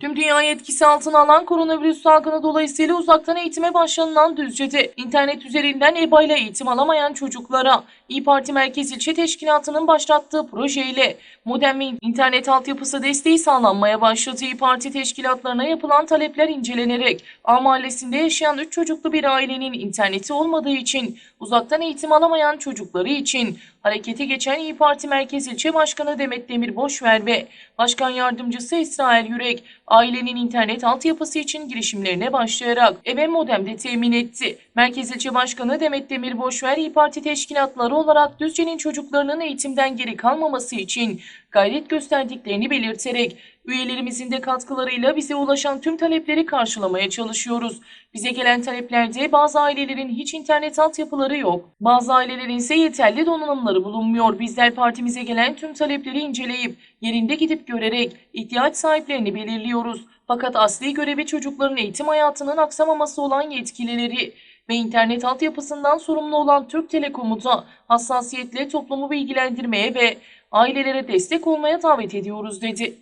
Tüm dünyayı etkisi altına alan koronavirüs salgını dolayısıyla uzaktan eğitime başlanılan Düzce'de internet üzerinden EBA ile eğitim alamayan çocuklara İyi Parti Merkez İlçe Teşkilatı'nın başlattığı projeyle modem ve internet altyapısı desteği sağlanmaya başladı. İyi Parti teşkilatlarına yapılan talepler incelenerek A mahallesinde yaşayan 3 çocuklu bir ailenin interneti olmadığı için uzaktan eğitim alamayan çocukları için harekete geçen İyi Parti Merkez İlçe Başkanı Demet Demir Boşver ve Başkan Yardımcısı İsrail Yürek ailenin internet altyapısı için girişimlerine başlayarak eve modem de temin etti. Merkez İlçe Başkanı Demet Demir Boşver İyi Parti teşkilatları olarak Düzce'nin çocuklarının eğitimden geri kalmaması için gayret gösterdiklerini belirterek üyelerimizin de katkılarıyla bize ulaşan tüm talepleri karşılamaya çalışıyoruz. Bize gelen taleplerde bazı ailelerin hiç internet altyapıları yok. Bazı ailelerin ise yeterli donanımları bulunmuyor. Bizler partimize gelen tüm talepleri inceleyip yerinde gidip görerek ihtiyaç sahiplerini belirliyoruz. Fakat asli görevi çocukların eğitim hayatının aksamaması olan yetkilileri ve internet altyapısından sorumlu olan Türk Telekom'u da hassasiyetle toplumu bilgilendirmeye ve ailelere destek olmaya davet ediyoruz dedi.